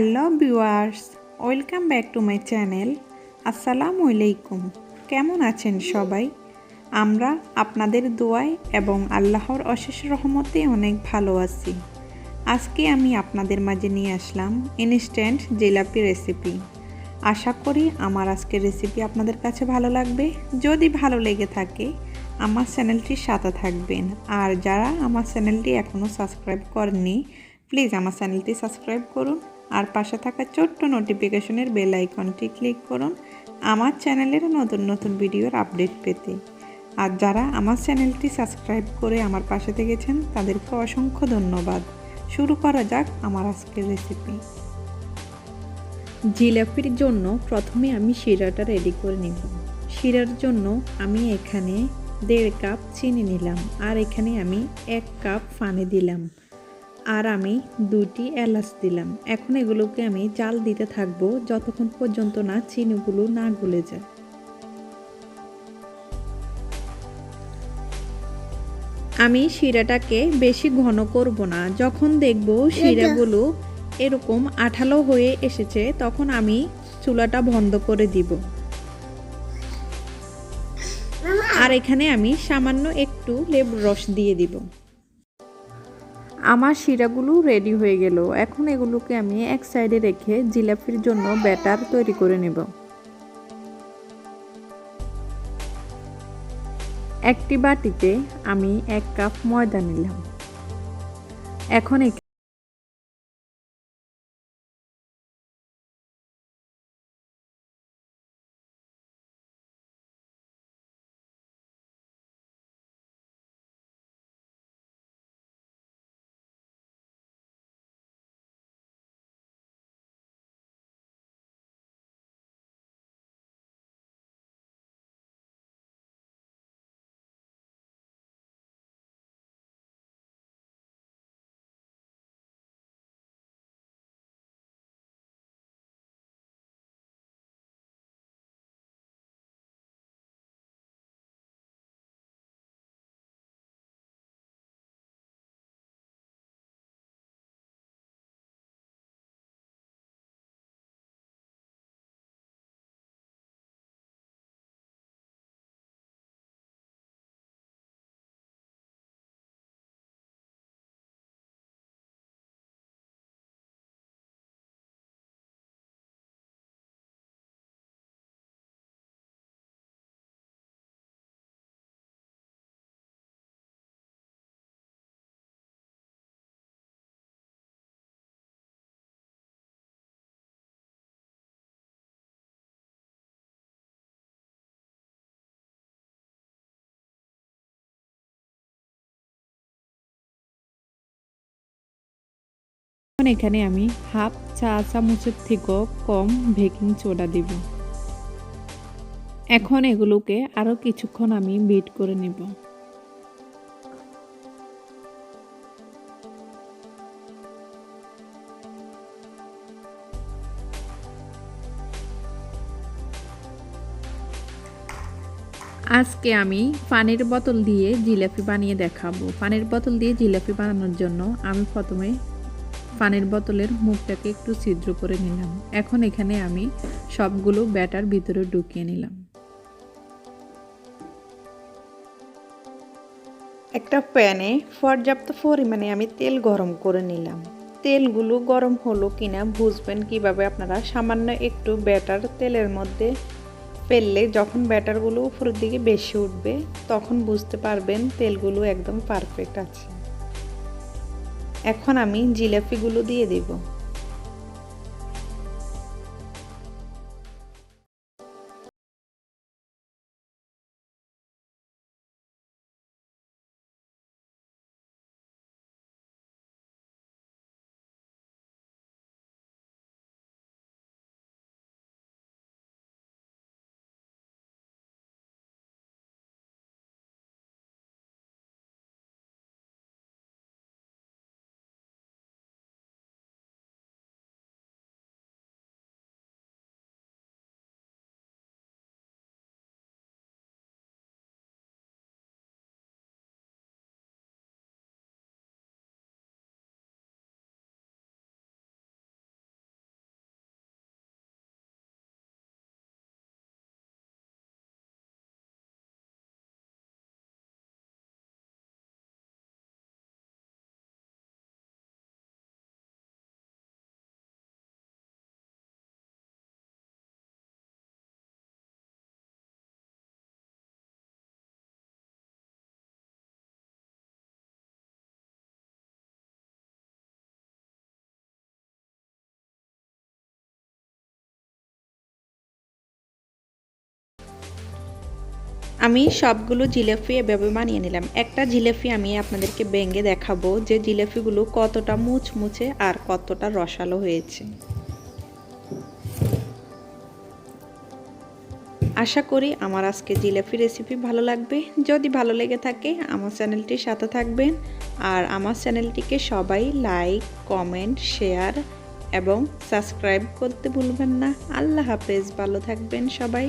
Hello viewers, welcome back to my channel. আসসালামু আলাইকুম। কেমন আছেন সবাই? আমরা আপনাদের দোয়ায় এবং আল্লাহর অশেষ রহমতে অনেক ভালো আছি। আজকে আমি আপনাদের মাঝে নিয়ে আসলাম ইনস্ট্যান্ট জিলাপি রেসিপি আশা করি আমার আজকের রেসিপি আপনাদের কাছে ভালো লাগবে। যদি ভালো লেগে থাকে, আমার চ্যানেলটির সাথে থাকবেন। আর যারা আমার চ্যানেলটি এখনও সাবস্ক্রাইব করেননি প্লিজ আমার চ্যানেলটি সাবস্ক্রাইব করুন। আর পাশে থাকা ছোট্ট নোটিফিকেশনের বেল আইকনটি ক্লিক করুন আমার চ্যানেলের নতুন নতুন ভিডিওর আপডেট পেতে। আর যারা আমার চ্যানেলটি সাবস্ক্রাইব করে আমার পাশে থেকেছেন, তাদেরকে অসংখ্য ধন্যবাদ। শুরু করা যাক আমার আজকের রেসিপি জিলাপির জন্য প্রথমে আমি শিরাটা রেডি করে নিব। শিরার জন্য আমি এখানে দেড় কাপ চিনি নিলাম আর এখানে আমি এক কাপ পানি দিলাম। আর আমি দুটি এলাচ দিলাম। এখন এগুলোকে আমি জাল দিতে থাকব যতক্ষণ পর্যন্ত না চিনিগুলো না গলে যায়। আমি শিরাটাকে বেশি ঘন করব না। যখন দেখব শিরাগুলো এরকম আঠালো হয়ে এসেছে তখন আমি চুলাটা বন্ধ করে দিব। আর এখানে আমি সামান্য একটু লেবুর রস দিয়ে দিব। আমার শিরাগুলো রেডি হয়ে গেল। এখন এগুলোকে আমি এক সাইডে রেখে জিলাপির জন্য ব্যাটার তৈরি করে নেব। একটি বাটিতে আমি এক কাপ ময়দা নিলাম। এখন এখন এখানে আমি হাফ চা চামচের থেকেও কম বেকিং সোডা দিব। এখন এগুলোকে আরও কিছুক্ষণ আমি বিট করে নেব। আজকে আমি পানির বোতল দিয়ে জিলাপি বানিয়ে দেখাবো। পানির বোতল দিয়ে জিলাপি বানানোর জন্য আমি প্রথমে পানির বোতলের মুখটাকে একটু ছিদ্র করে নিলাম। এখন এখানে আমি সবগুলো ব্যাটার ভিতরে ঢুকিয়ে নিলাম। একটা প্যানে পর্যাপ্ত পরিমাণে আমি তেল গরম করে নিলাম। তেলগুলো গরম হলো কিনা বুঝবেন কীভাবে আপনারা সামান্য একটু ব্যাটার তেলের মধ্যে ফেললে যখন ব্যাটারগুলো উপরের দিকে বেশি উঠবে, তখন বুঝতে পারবেন তেলগুলো একদম পারফেক্ট আছে। এখন আমি জিলাপিগুলো দিয়ে দেব। আমি সবগুলো জিলেপি এভাবে বানিয়ে নিলাম। একটা জিলেপি আমি আপনাদেরকে ভেঙে দেখাবো যে জিলেপিগুলো কতটা মুচমুচে আর কতটা রসালো হয়েছে। আশা করি আমার আজকে জিলাপি রেসিপি ভালো লাগবে। যদি ভালো লেগে থাকে, আমার চ্যানেলটির সাথে থাকবেন আর আমার চ্যানেলটিকে সবাই লাইক, কমেন্ট, শেয়ার এবং সাবস্ক্রাইব করতে ভুলবেন না। আল্লাহ হাফেজ, ভালো থাকবেন সবাই।